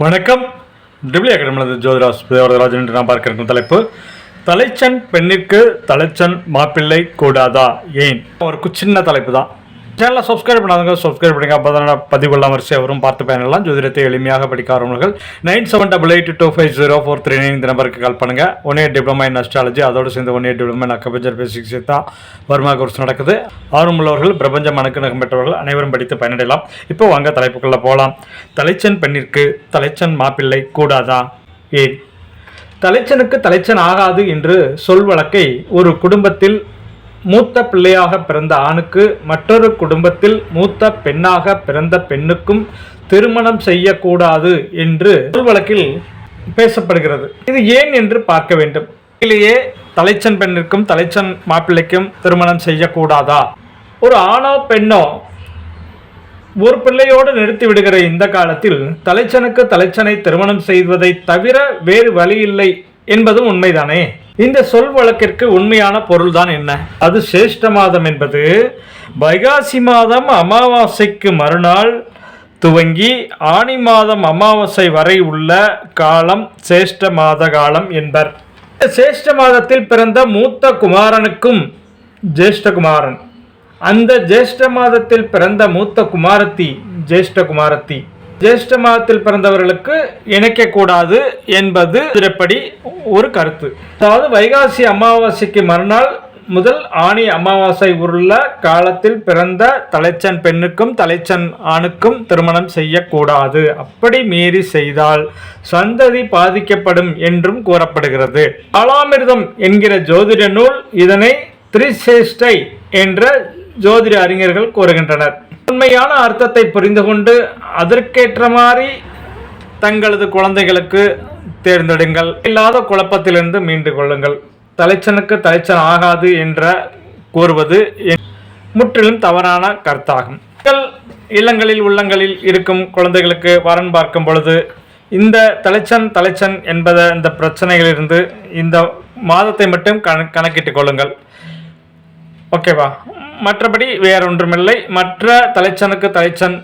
வணக்கம். டிபிளி அகாடமியில் ஜோதிராஜ் தேவராஜன் என்று நான் பார்க்க இருக்கும் தலைப்பு தலைச்சன் பெண்ணிற்கு தலைச்சன் மாப்பிள்ளை கூடாதா? ஏன்? ஒரு சின்ன தலைப்பு தான். சேனலை சப்ஸ்கிரைப் பண்ணாதவங்க சப்ஸ்கிரைப் பண்ணுங்க. அப்போ தான் பதிவுலாம் வரிசையாக வரும். பார்த்து பயனெல்லாம் ஜோதிடத்தை எளிமையாக படிக்க ஆரம்பர்கள் nine seven double eight two five zero four three nine இந்த நம்பருக்கு கால் பண்ணுங்க. One year diploma in astrology அதோடு சேர்ந்து one year diploma in acupuncture basics தான் வருமா கோர்ஸ் நடக்குது. ஆர்வமுள்ளவர்கள் பிரபஞ்ச மணக்கு பெற்றவர்கள் அனைவரும் படித்து பயனடையலாம். இப்போ வாங்க தலைப்புக்குள்ளே போகலாம் தலைச்சன் பெண்ணிற்கு தலைச்சன் மாப்பிள்ளை கூடாதா? ஏன்? தலைச்சனுக்கு தலைச்சன் ஆகாது என்று சொல் வழக்கை ஒரு குடும்பத்தில் மூத்த பிள்ளையாக பிறந்த ஆணுக்கு மற்றொரு குடும்பத்தில் மூத்த பெண்ணாக பிறந்த பெண்ணுக்கும் திருமணம் செய்யக்கூடாது என்று சொல் வழக்கில் பேசப்படுகிறது. இது ஏன் என்று பார்க்க வேண்டும். இதிலேயே தலைச்சன் பெண்ணிற்கும் தலைச்சன் மாப்பிள்ளைக்கும் திருமணம் செய்யக்கூடாதா? ஒரு ஆணோ பெண்ணோ ஒரு பிள்ளையோடு நிறுத்தி விடுகிற இந்த காலத்தில் தலைச்சனுக்கு தலைச்சனை திருமணம் செய்வதை தவிர வேறு வழி இல்லை என்பதும் உண்மைதானே? இந்த சொல் வழக்கிற்கு உண்மையான பொருள்தான் என்ன? அது சேஷ்ட மாதம் என்பது வைகாசி மாதம் அமாவாசைக்கு மறுநாள் துவங்கி ஆனி மாதம் அமாவாசை வரை உள்ள காலம் சேஷ்ட மாத காலம் என்பர். சிரேஷ்ட சேஷ்ட மாதத்தில் பிறந்த மூத்த குமாரனுக்கும் ஜேஷ்டகுமாரன் அந்த ஜேஷ்ட மாதத்தில் பிறந்த மூத்த குமாரத்தி ஜேஷ்ட குமாரத்தி. ஜேஷ்ட மாதத்தில் பிறந்தவர்களுக்கு இணைக்கக்கூடாது என்பது திரப்படி ஒரு கருத்து. அதாவது வைகாசி அமாவாசைக்கு மறுநாள் முதல் ஆணி அமாவாசை உள்ள காலத்தில் பிறந்த தலைச்சன் பெண்ணுக்கும் தலைச்சன் ஆணுக்கும் திருமணம் செய்யக்கூடாது. அப்படி மீறி செய்தால் சந்ததி பாதிக்கப்படும் என்றும் கூறப்படுகிறது. காலாமிர்தம் என்கிற ஜோதிட நூல் இதனை திரிசேஷ்டை என்ற ஜோதிட அறிஞர்கள் கூறுகின்றனர். உண்மையான அர்த்தத்தை புரிந்து கொண்டு அதற்கேற்ற மாதிரி தங்களது குழந்தைகளுக்கு தேர்ந்தெடுங்கள். இல்லாத குழப்பத்திலிருந்து மீண்டு கொள்ளுங்கள். தலைச்சனுக்கு தலைச்சன் ஆகாது என்ற கூறுவது முற்றிலும் தவறான கருத்தாகும். இல்லங்களில் உள்ளங்களில் இருக்கும் குழந்தைகளுக்கு வரன் பார்க்கும் பொழுது இந்த தலைச்சன் தலைச்சன் என்பத இந்த பிரச்சனைகளிலிருந்து இந்த மாதத்தை மட்டும் கண கணக்கிட்டுக் கொள்ளுங்கள். ஓகேவா? மற்றபடி வேறொன்றுமில்லை. மற்ற தலைச்சனுக்கு தலைச்சன்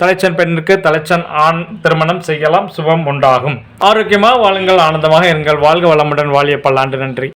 தலைச்சன் பெண்ணுக்கு தலைச்சன் ஆண் திருமணம் செய்யலாம். சுபம் உண்டாகும். ஆரோக்கியமாக வாழுங்கள் ஆனந்தமாக எங்கள் வாழ்க வளமுடன் வாழிய பல்லாண்டு. நன்றி.